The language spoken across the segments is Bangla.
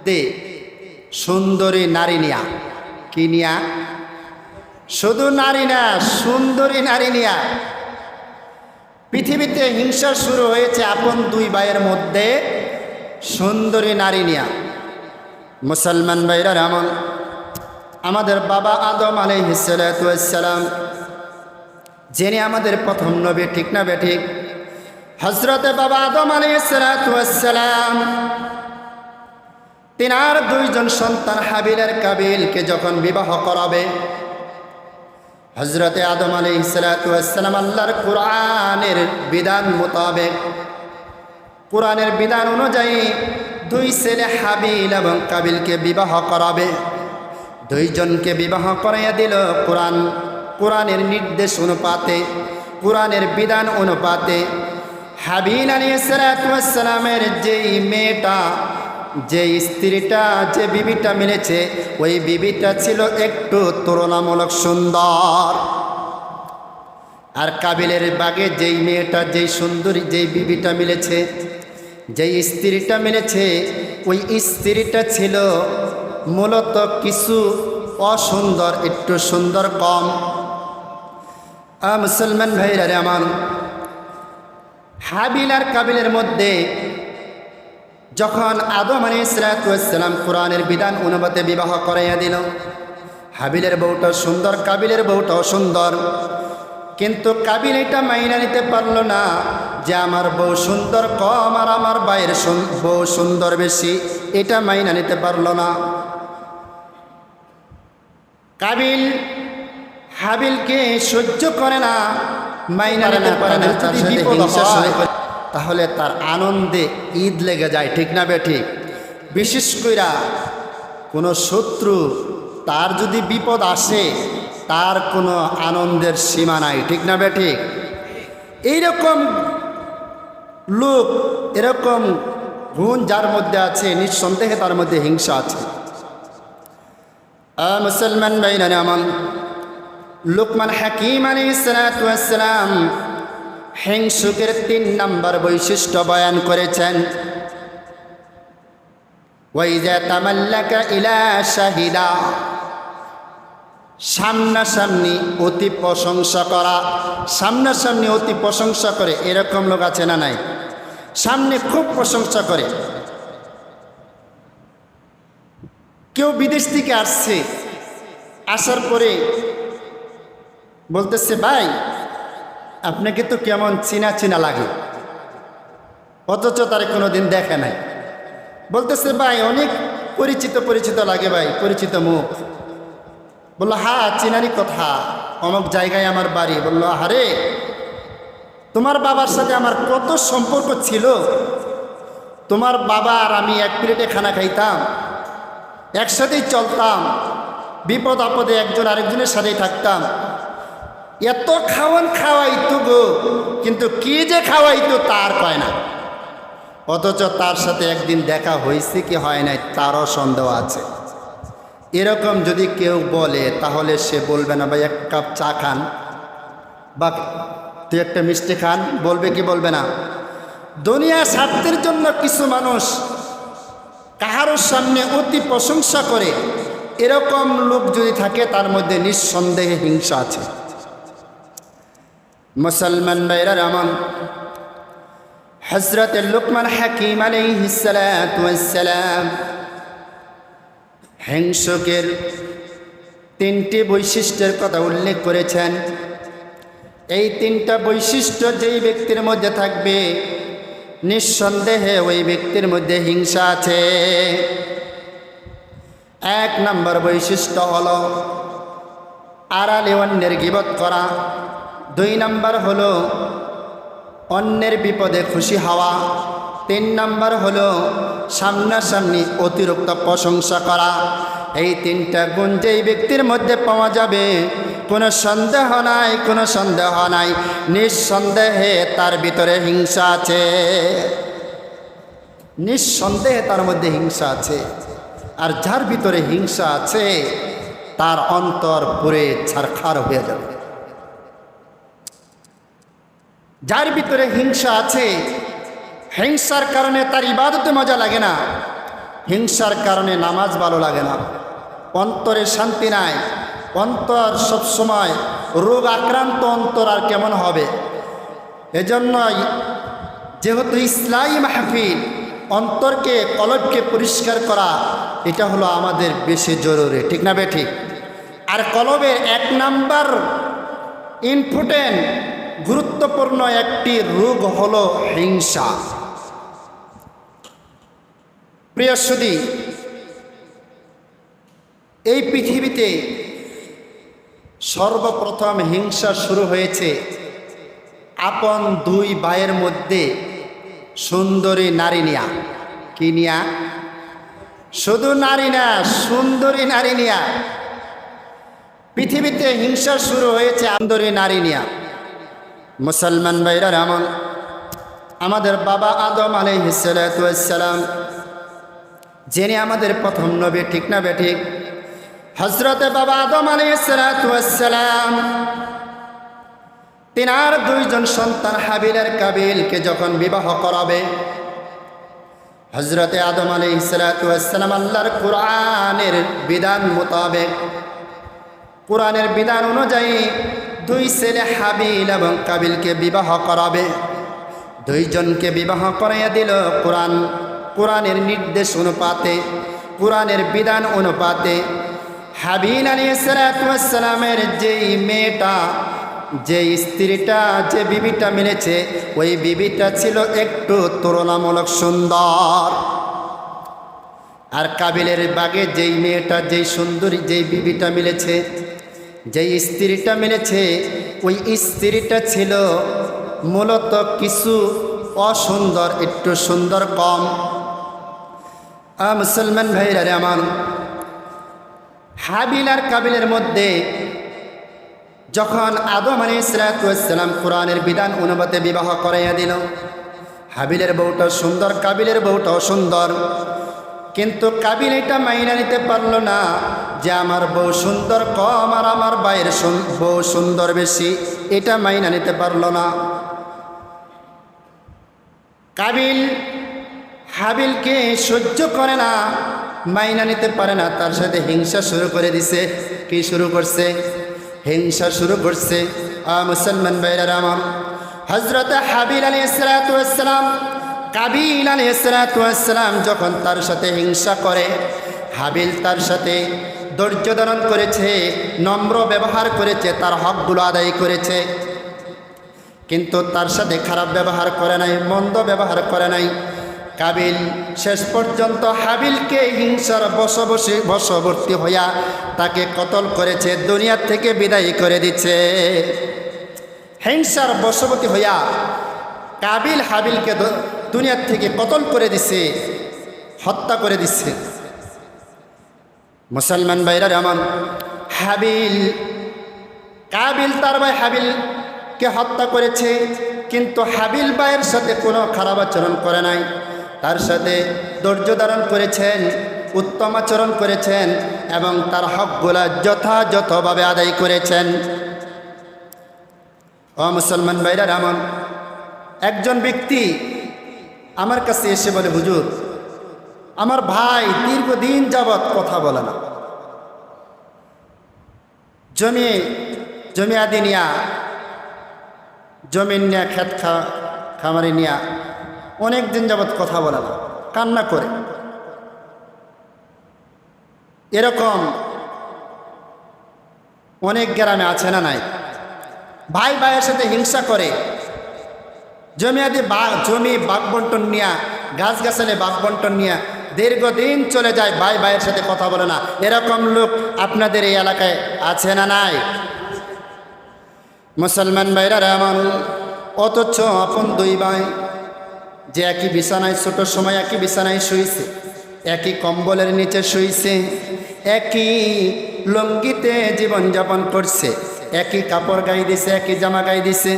মধ্যে সুন্দরী নারী নিয়া। কি নিয়া? শুধু নারী না, সুন্দরী নারী নিয়া। পৃথিবীতে হিংসা শুরু হয়েছে আপন দুই ভাইয়ের মধ্যে সুন্দরী নারী নিয়া। মুসলমান ভাইরা এমন আমাদের বাবা আদম আলহিসাম যিনি আমাদের প্রথম নবী, ঠিক না বেঠিক হজরতে বাবা আদম আলহিসাম তিনার দুইজন সন্তান হাবিলের কাবিলকে যখন বিবাহ করাবে হজরতে আদম আলী ইসালাতাম আল্লাহর কোরআনের বিধান মোতাবেক, কোরআনের বিধান অনুযায়ী দুই ছেলে হাবিল এবং কাবিলকে বিবাহ করাবে। দুইজনকে বিবাহ করাইয়া দিল কোরআন, কোরআনের নির্দেশ অনুপাতে, কোরআনের বিধান অনুপাতে। হাবিল আলী সালাতামের যেই মেয়েটা যে স্ত্রীটা, যে বিবিটা মিলেছে, ওই বিবিটা ছিল একটু তুলনামূলক সুন্দর। আর কাবিলের বাগে যেই মেয়েটা, যেই সুন্দরী, যেই বিবিটা মিলেছে, যেই স্ত্রীটা মিলেছে, ওই স্ত্রীটা ছিল মূলত কিছু অসুন্দর, একটু সুন্দর কম। মুসলমান ভাইরা রে আমার, হাবিল আর কাবিলের মধ্যে যখন আদম আলী ইসলাতাম কোরআনের বিধান অনুপাতে বিবাহ করাইয়া দিল হাবিলের বউটা সুন্দর কাবিলের বউটাও সুন্দর। কিন্তু কাবিল এটা মাইনা নিতে পারল না যে আমার বউ সুন্দর কম আর আমার বাইরের বউ সুন্দর বেশি এটা মাইনা নিতে পারল না। কাবিল হাবিলকে সহ্য করে না মাইনা নিতে পারে না তার সাথে তাহলে তার আনন্দে ঈদ লেগে যায়, ঠিক না বে ঠিক বিশেষ কইরা কোনো শত্রু তার যদি বিপদ আসে, তার কোনো আনন্দের সীমা নাই, ঠিক না বে ঠিক এইরকম লোক, এরকম গুণ যার মধ্যে আছে, নিঃসন্দেহে তার মধ্যে হিংসা আছে। মুসলমান ভাইরা আমল লুকমান হাকিম আলী সালাম হিংসুকের তিন নম্বর বৈশিষ্ট্য বয়ান করেছেন। ওয়াইজা তামাল্লাকা ইলা শাহিদা। সামনাসামনি অতি প্রশংসা করা, সামনাসামনি অতি প্রশংসা করে, এরকম লোক আছে না নাই? সামনে খুব প্রশংসা করে। কেউ বিদেশ থেকে আসছে, আসার পরে বলতেছে, ভাই আপনাকে তো কেমন চিনা চিনা লাগে। অথচ তারে কোনো দিন দেখে নাই। বলতেছে, ভাই, অনেক পরিচিত পরিচিত লাগে ভাই, পরিচিত মুখ। বলল, হা চিনারি কথা। অমুক জায়গায় আমার বাড়ি। বলল আরে তোমার বাবার সাথে আমার কত সম্পর্ক ছিল। তোমার বাবা আর আমি এক প্লেটে খানা খাইতাম, একসাথেই চলতাম। বিপদ আপদে একজন আরেকজনের সাথেই থাকতাম। এত খাওয়ান খাওয়াইতো গো, কিন্তু কি যে খাওয়াইতো তার কয় না। অথচ তার সাথে একদিন দেখা হয়েছে কি হয় নাই, তারও সন্দেহ আছে। এরকম যদি কেউ বলে, তাহলে সে বলবে না, ভাই, এক কাপ চা খান। বা তুই একটা মিষ্টি খান, বলবে কি বলবে না। দুনিয়া স্বার্থের জন্য কিছু মানুষ কাহারোর সামনে অতি প্রশংসা করে, এরকম লোক যদি থাকে, তার মধ্যে নিঃসন্দেহে হিংসা আছে। মুসলমান ভাইরা রামন হজরত লুকমান হাকিম আলাইহিসালাম হিংসকের তিনটি বৈশিষ্ট্যের কথা উল্লেখ করেছেন। এই তিনটা বৈশিষ্ট্য যেই ব্যক্তির মধ্যে থাকবে, নিঃসন্দেহে ওই ব্যক্তির মধ্যে হিংসা আছে। এক নম্বর বৈশিষ্ট্য হল আড়ালে অন্যের গিবত করা। দুই নম্বর হলো অন্যের বিপদে খুশি হওয়া। তিন নম্বর হলো সামনাসামনি অতিরিক্ত প্রশংসা করা। এই তিনটা গুণ যেই ব্যক্তির মধ্যে পাওয়া যাবে, কোনো সন্দেহ নাই, কোনো সন্দেহ নাই। নিঃসন্দেহে তার ভিতরে হিংসা আছে। নিঃসন্দেহে তার মধ্যে হিংসা আছে। আর যার ভিতরে হিংসা আছে, তার অন্তর পুরে ছারখার হয়ে যাবে। যার ভিতরে হিংসা আছে, হিংসার কারণে তার ইবাদতে মজা লাগে না, হিংসার কারণে নামাজ ভালো লাগে না। অন্তরে শান্তি নাই, অন্তর সবসময় রোগ আক্রান্ত অন্তর আর কেমন হবে? এজন্যই যেহেতু ইসলাই মাহফিল, অন্তরকে, কলবকে পরিষ্কার করা, এটা হলো আমাদের বেশি জরুরি, ঠিক না বে ঠিক আর কলবের এক নাম্বার ইম্পর্টেন্ট গুরুত্বপূর্ণ একটি রোগ হল হিংসা। প্রিয় এই পৃথিবীতে সর্বপ্রথম হিংসা শুরু হয়েছে আপন দুই ভাইয়ের মধ্যে সুন্দরী নারী নিয়া। কি নিয়া? শুধু নারী না, সুন্দরী নারী নিয়া। পৃথিবীতে হিংসা শুরু হয়েছে আন্দরী নারী নিয়া। মুসলমান ভাইরা এমন আমাদের বাবা আদম আলহিসাম যিনি আমাদের প্রথম নবী, ঠিক না বে ঠিক? হজরতে বাবা আদম আলহিসাম তিনার দুইজন সন্তান হাবিলের কাবিলকে যখন বিবাহ করাবে হজরতে আদম আলী ইসালাতাম আল্লাহর কোরআনের বিধান মোতাবেক, কোরআনের বিধান অনুযায়ী দুই ছেলে হাবিল এবং কাবিলকে বিবাহ করাবে। দুইজনকে বিবাহ করাইয়া দিল কোরআন। কোরআনের নির্দেশ অনুপাতে, কোরআনের বিধান অনুপাতে হাবিল আলী সালাতামের যেই মেয়েটা যে স্ত্রীটা, যে বিবিটা মিলেছে, ওই বিবিটা ছিল একটু তুলনামূলক সুন্দর। আর কাবিলের বাগে যেই মেয়েটা, যেই সুন্দরী, যেই বিবিটা মিলেছে যেই স্ত্রীটা মেনেছে, ওই স্ত্রীটা ছিল মূলত কিছু অসুন্দর, একটু সুন্দর কম। মুসলমান ভাইরা আমার, হাবিল আর কাবিলের মধ্যে যখন আদম আলী ইসলাতাম কোরআনের বিধান অনুপাতে বিবাহ করাইয়া দিল, হাবিলের বউটা সুন্দর, কাবিলের বউটাও সুন্দর। কিন্তু কাবিল এটা মাইনা নিতে পারল না। যে আমার বউ সুন্দর, কম আর আমার বাইয়ের বউ সুন্দর বেশি, এটা মাইনা নিতে পারল না। কাবিল হাবিলকে সহ্য করে না, মাইনা নিতে পারে না, তার সাথে হিংসা শুরু করে দিছে। কি শুরু করছে? হিংসা শুরু করছে। আ মুসলমান ভাইরা আমার হজরত হাবিল আলী ইসলাতাম কাবিল আলী ইসলাতাম যখন তার সাথে হিংসা করে, হাবিল তার সাথে ধৈর্য ধারণ করেছে, নম্র ব্যবহার করেছে, তার হকগুলো আদায় করেছে। কিন্তু তার সাথে খারাপ ব্যবহার করে নাই, মন্দ ব্যবহার করে নাই। কাবিল শেষ পর্যন্ত হাবিলকে হিংসার বশবসী বশবর্তী হইয়া তাকে কতল করেছে দুনিয়ার থেকে বিদায় করে দিচ্ছে। হিংসার বশবর্তী হইয়া কাবিল হাবিলকে দুনিয়ার থেকে কতল করে দিছে, হত্যা করে দিচ্ছে মুসলমান ভাইরা এমন হাবিল, কাবিল তার ভাই হাবিলকে হত্যা করেছে, কিন্তু হাবিল ভাইয়ের সাথে কোনো খারাপ আচরণ করে নাই। তার সাথে ধৈর্য ধারণ করেছেন, উত্তম আচরণ করেছেন এবং তার হকগুলা যথাযথভাবে আদায় করেছেন। ও মুসলমান ভাইরা এমন একজন ব্যক্তি আমার কাছে এসে বলে, হুজুর আমার ভাই দীর্ঘদিন যাবৎ কথা বলে না। জমি জমি আদি নিয়া জমিন নিয়া খেত খা, খামারি নিয়া অনেক দিন যাবৎ কথা বলে না, কান্না করে। এরকম অনেক গ্রামে আছে না নাই? ভাই ভাইয়ের সাথে হিংসা করে, জমি আদি জমি বাঘ বন্টন নিয়া গাছ গাছালে বাঘ বন্টন নিয়া দীর্ঘদিন চলে যায়, ভাই ভাইয়ের সাথে কথা বলে না। এরকম লোক আপনাদের এই এলাকায় আছে না নাই? মুসলমান ভাইরা এমন অথচ আপন দুই ভাই, যে একই বিছানায় ছোট সময় একই বিছানায় শুয়েছে একই কম্বলের নিচে শুয়েছে একই লঙ্গিতে জীবনযাপন করছে, একই কাপড় গাই দিছে, একই জামা গাই দিছে,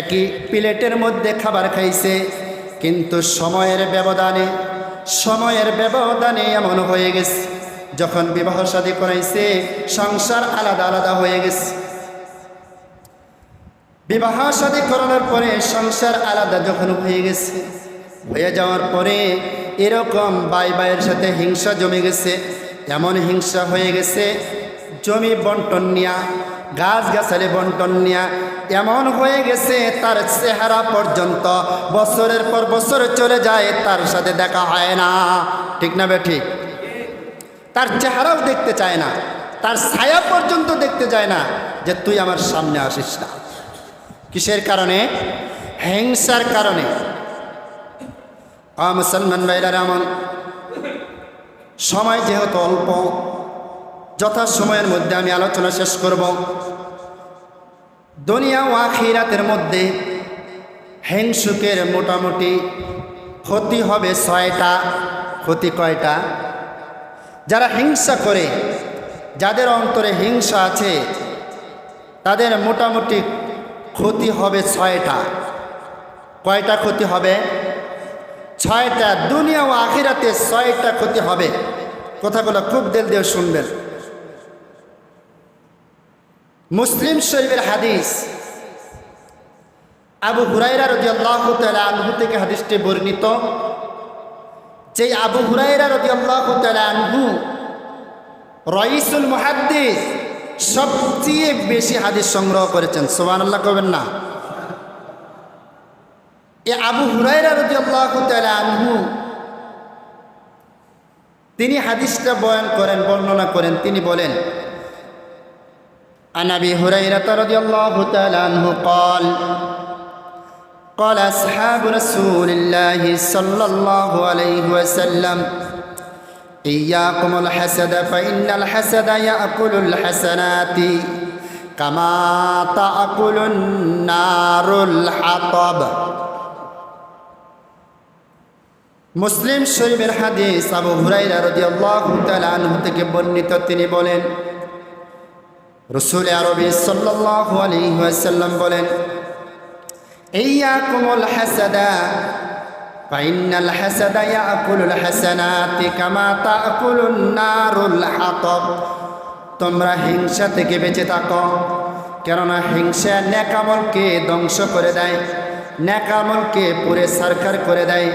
একই প্লেটের মধ্যে খাবার খাইছে, কিন্তু সময়ের ব্যবধানে সময়ের ব্যবধানে এমন হয়ে গেছে। যখন বিবাহ সাদী করাইছে, সংসার আলাদা আলাদা হয়ে গেছে। বিবাহ সাদী করানোর পরে সংসার আলাদা যখন হয়ে গেছে, হয়ে যাওয়ার পরে এরকম বাই বাইয়ের সাথে হিংসা জমে গেছে। এমন হিংসা হয়ে গেছে জমি বন্টন নিয়া গাছ গাছালি বন্টন নিয়া, এমন হয়ে গেছে তার চেহারা পর্যন্ত। বছরের পর বছর চলে যায়, তার সাথে দেখা হয় না। ঠিক না বে ঠিক? তার চেহারাও দেখতে চায় না, তার ছায়া পর্যন্ত দেখতে যায় না যে তুই আমার সামনে আসিস না। কিসের কারণে? হিংসার কারণে। মুসলমান ভাইরা, এমন সময় যেহেতু অল্প যথা সময়ের মধ্যে আমি আলোচনা শেষ করব। দুনিয়া ও আখিরাতের মধ্যে হিংসুকের মোটামুটি ক্ষতি হবে ছয়টা, ক্ষতি কয়টা? যারা হিংসা করে, যাদের অন্তরে হিংসা আছে, তাদের মোটামুটি ক্ষতি হবে ছয়টা। কয়টা ক্ষতি হবে? ছয়টা। দুনিয়া ও আখিরাতে ছয়টা ক্ষতি হবে। কথাগুলো খুব দিল দিয়ে শুনবেন। মুসলিম শরীফের হাদিস। আবু হুরাইরা রদি আল্লাহ আনহু থেকে হাদিসটি বর্ণিত। যে আবু হুরাইরা রদি আল্লাহ আনহু রইসুল মুহাদ্দিস সবচেয়ে বেশি হাদিস সংগ্রহ করেছেন। সোবান আল্লাহ কবেন না। এ আবু হুরাইরা রদি আল্লাহ আনহু, তিনি হাদিসটা বয়ান করেন, বর্ণনা করেন। তিনি বলেন عن ابي هريره رضي الله تعالى عنه قال قال اصحاب رسول الله صلى الله عليه وسلم اياكم الحسد فان الحسد ياكل الحسنات كما تاكل النار الحطب মুসলিম শরীফের হাদিস আবু হুরাইরা রাদিয়াল্লাহু তাআলা আনহু থেকে বর্ণিত তিনি বলেন রসুল আরবি ওয়াসাল্লাম বলেন হাতব। তোমরা হিংসা থেকে বেঁচে থাকো, কেননা হিংসা নেকামলকে ধ্বংস করে দেয় নেকামলকে পুরে সারকার করে দেয়,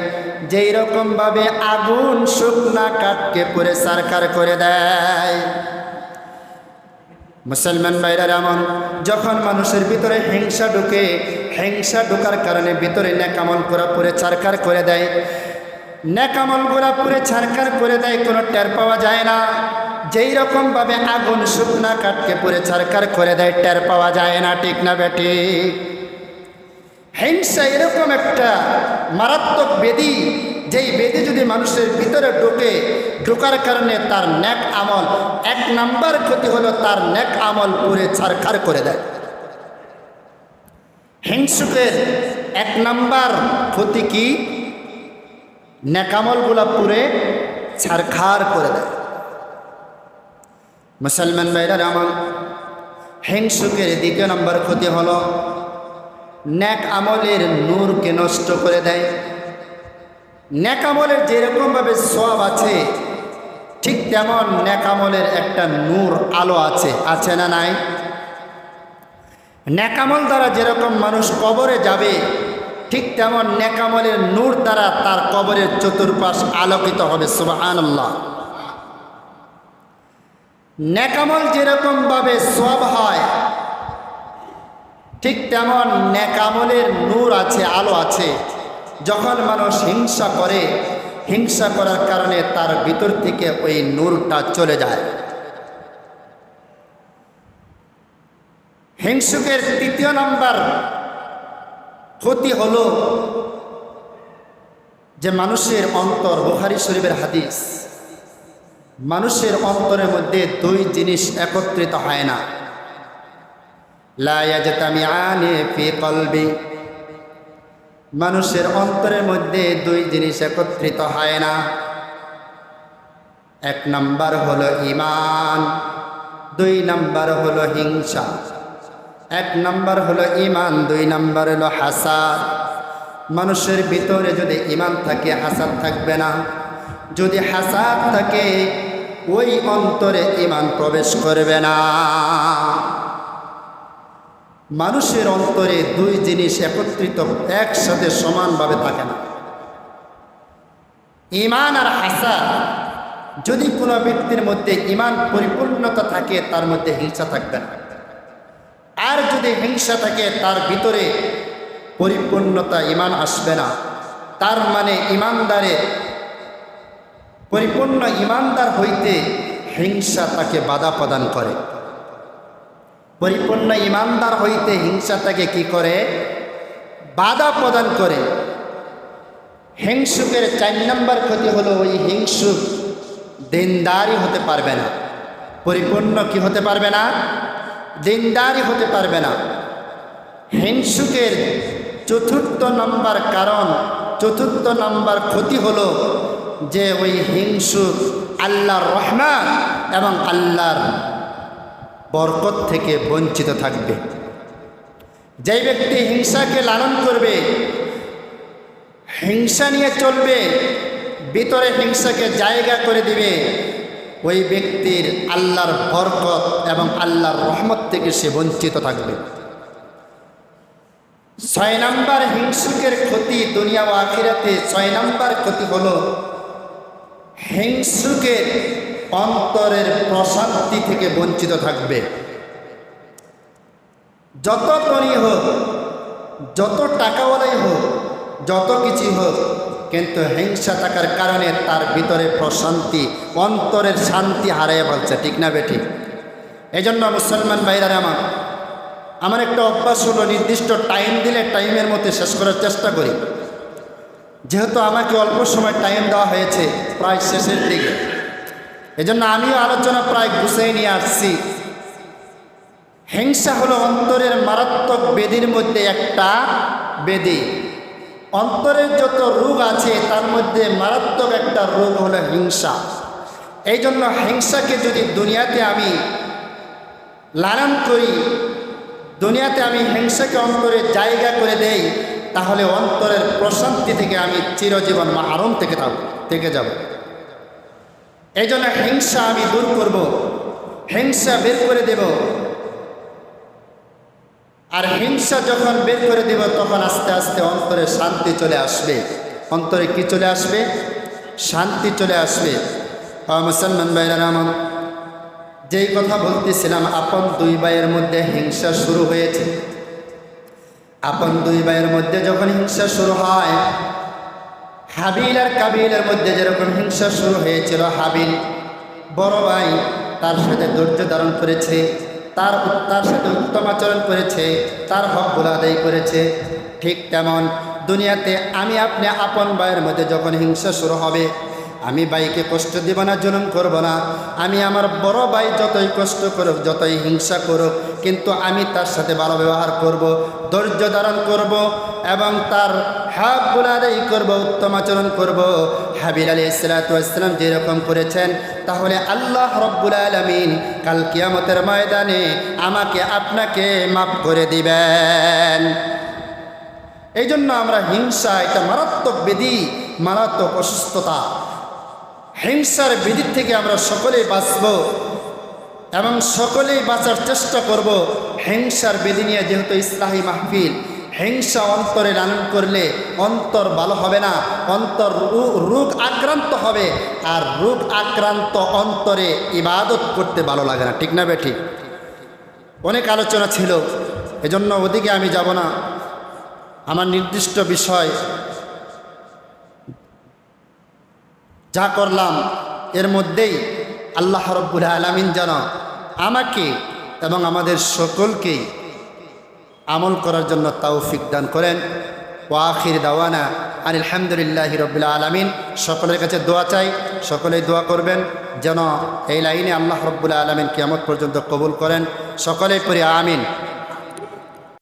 যেই রকমভাবে আগুন শুকনা কাঠকে পুরে সারকার করে দেয়। মুসলমান ভাইরা এমন যখন মানুষের ভিতরে হিংসা ঢুকে, হিংসা ঢোকার কারণে ভিতরে নেকামল করা পুরে ছারকার করে দেয়। নেকামল গোড়া পুরে ছারকার করে দেয়, কোনো টের পাওয়া যায় না। যেই রকমভাবে আগুন শুকনা কাটকে পুরে ছারকার করে দেয়, টের পাওয়া যায় না, ঠিক না বেটি হিংসা এরকম একটা মারাত্মক বেদি যেই বেদি যদি মানুষের ভিতরে ঢোকে, ঢোকার কারণে তার ন্যাক আমল এক নাম্বার ক্ষতি হলো তার ন্যাক আমল পুরে ছারখার করে দেয়। হিংসুকের এক নাম্বার ক্ষতি কি? ন্যাকামলগুলা পুরে ছারখার করে দেয়। মুসলমান ভাইরা আমার, হিংসুকের দ্বিতীয় নম্বর ক্ষতি হলো ন্যাক আমলের নূরকে নষ্ট করে দেয়। ন্যাক আমলের যেরকমভাবে সব আছে, ঠিক তেমন ন্যাক আমলের একটা নূর আলো আছে। আছে না নাই? ন্যাকামল দ্বারা যেরকম মানুষ কবরে যাবে, ঠিক তেমন ন্যাকামলের নূর দ্বারা তার কবরের চতুর্পাশ আলোকিত হবে সুবাহ ন্যাকামল যেরকমভাবে সব হয়, ঠিক তেমন ন্যাকামলের নূর আছে, আলো আছে। যখন মানুষ হিংসা করে, হিংসা করার কারণে তার ভিতর থেকে ওই নূরটা চলে যায়। হিংসুকের তৃতীয় নাম্বার ক্ষতি হলো যে মানুষের অন্তর, বুখারি শরীফের হাদিস, মানুষের অন্তরের মধ্যে দুই জিনিস একত্রিত হয় না। লায়াজতামিআনে ফি কলবি মানুষের অন্তরের মধ্যে দুই জিনিস একত্রিত হয় না। এক নাম্বার হলো ইমান দুই নাম্বার হলো হিংসা, এক নাম্বার হলো ইমান দুই নাম্বার হলো হাসাদ। মানুষের ভিতরে যদি ইমান থাকে, হাসাদ থাকবে না। যদি হাসাদ থাকে, ওই অন্তরে ইমান প্রবেশ করবে না। মানুষের অন্তরে দুই জিনিস একত্রিত, একসাথে সমানভাবে থাকে না। ইমান আর হাসা যদি কোনো ব্যক্তির মধ্যে ইমান পরিপূর্ণতা থাকে, তার মধ্যে হিংসা থাকবে না। আর যদি হিংসা থাকে, তার ভিতরে পরিপূর্ণতা ইমান আসবে না। তার মানে ইমানদারে পরিপূর্ণ ইমানদার হইতে হিংসা তাকে বাধা প্রদান করে। পরিপূর্ণ ইমানদার হইতে হিংসা তাকে কি করে? বাধা প্রদান করে। হিংসুকের চার নম্বর ক্ষতি হলো ওই হিংসুক দিনদারি হতে পারবে না। পরিপূর্ণ কি হতে পারবে না? দিনদারি হতে পারবে না। হিংসুকের চতুর্থ নম্বর কারণ, চতুর্থ নম্বর ক্ষতি হলো যে ওই হিংসুক আল্লাহর রহমান এবং আল্লাহর বরকত থেকে বঞ্চিত থাকবে। যেই ব্যক্তি হিংসাকে লালন করবে, হিংসা নিয়ে চলবে, ভিতরে হিংসাকে জায়গা করে দিবে, ওই ব্যক্তির আল্লাহর বরকত এবং আল্লাহর রহমত থেকে সে বঞ্চিত থাকবে। ছয় নম্বর হিংসুকের ক্ষতি দুনিয়া ও আখিরাতে, ছয় নম্বর ক্ষতি হলো হিংসুকের অন্তরের প্রশান্তি থেকে বঞ্চিত থাকবে। যত ধনী হোক, যত টাকাওয়ালাই হোক, যত কিছু হোক, কিন্তু হিংসা থাকার কারণে তার ভিতরে প্রশান্তি, অন্তরের শান্তি হারিয়ে ফেলছে। ঠিক না বেঠিক এই জন্য মুসলমান ভাইরারে আমার আমার একটা অভ্যাস হলো, নির্দিষ্ট টাইম দিলে টাইমের মধ্যে শেষ করার চেষ্টা করি। যেহেতু আমাকে অল্প সময় টাইম দেওয়া হয়েছে, প্রায় শেষের দিকে। এজন্য আমিও আলোচনা প্রায় গুছিয়ে নিয়ে আসছি। হিংসা হলো অন্তরের মারাত্মক বেদির মধ্যে একটা বেদি। অন্তরের যত রোগ আছে, তার মধ্যে মারাত্মক একটা রোগ হলো হিংসা। এই জন্য হিংসাকে যদি দুনিয়াতে আমি লালন করি, দুনিয়াতে আমি হিংসাকে অন্তরে জায়গা করে দেই, তাহলে অন্তরের প্রশান্তি থেকে আমি চিরজীবন আরম থেকে থাকব, থেকে যাব। এই জন্য হিংসা আমি দূর করব। হিংসা বের করে দেব। আর হিংসা যখন বের করে দেব, তখন আস্তে আস্তে অন্তরে শান্তি চলে আসবে। অন্তরে কি চলে আসবে? শান্তি চলে আসবে। মুসলমান ভাইরা আমার যেই কথা বলতেছিলাম, আপন দুই ভাইয়ের মধ্যে হিংসা শুরু হয়েছে। আপন দুই ভাইয়ের মধ্যে যখন হিংসা শুরু হয় হাবিল আর কাবিলের মধ্যে যেরকম হিংসা শুরু হয়েছিল, হাবিল বড় ভাই, তার সাথে ধৈর্য ধারণ করেছে, তার তার সাথে উত্তম আচরণ করেছে, তার হকগুলো আদায় করেছে। ঠিক তেমন দুনিয়াতে আমি আপনি আপন ভাইয়ের মধ্যে যখন হিংসা শুরু হবে, আমি ভাইকে কষ্ট দিব না, জুলুম করব না। আমি আমার বড় ভাই যতই কষ্ট করুক, যতই হিংসা করুক, কিন্তু আমি তার সাথে ভালো ব্যবহার করব, ধৈর্য ধারণ করব এবং তার হাবগুলো আদায় করব, উত্তম আচরণ করব। হাবির আলী ইসলাতাম যেরকম করেছেন, তাহলে আল্লাহ রব্বুল আলমিন কাল কিয়ামতের ময়দানে আমাকে আপনাকে মাফ করে দিবেন। এই জন্য আমরা হিংসা এটা মারাত্মক বেদি মারাত্মক অসুস্থতা। হিংসার বিধির থেকে আমরা সকলেই বাঁচব এবং সকলেই বাঁচার চেষ্টা করব। হিংসার বেদি নিয়ে যেহেতু ইসলাহী মাহফিল হিংসা অন্তরে লালন করলে অন্তর ভালো হবে না, অন্তর রোগ আক্রান্ত হবে আর রোগ আক্রান্ত অন্তরে ইবাদত করতে ভালো লাগে না, ঠিক না বে ঠিক অনেক আলোচনা ছিল, এজন্য ওদিকে আমি যাব না। আমার নির্দিষ্ট বিষয় যা করলাম, এর মধ্যেই আল্লাহ রব্বুল আলমিন যেন আমাকে এবং আমাদের সকলকেই আমল করার জন্য তাওফিক দান করেন। ওয়াখির দাওয়ানা আর আলহামদুলিল্লাহ রবিল্লা আলমিন। সকলের কাছে দোয়া চাই, সকলেই দোয়া করবেন যেন এই লাইনে আল্লাহ রব্বুল্লা আলমিন কেমন পর্যন্ত কবুল করেন। সকলেই পরি আমিন।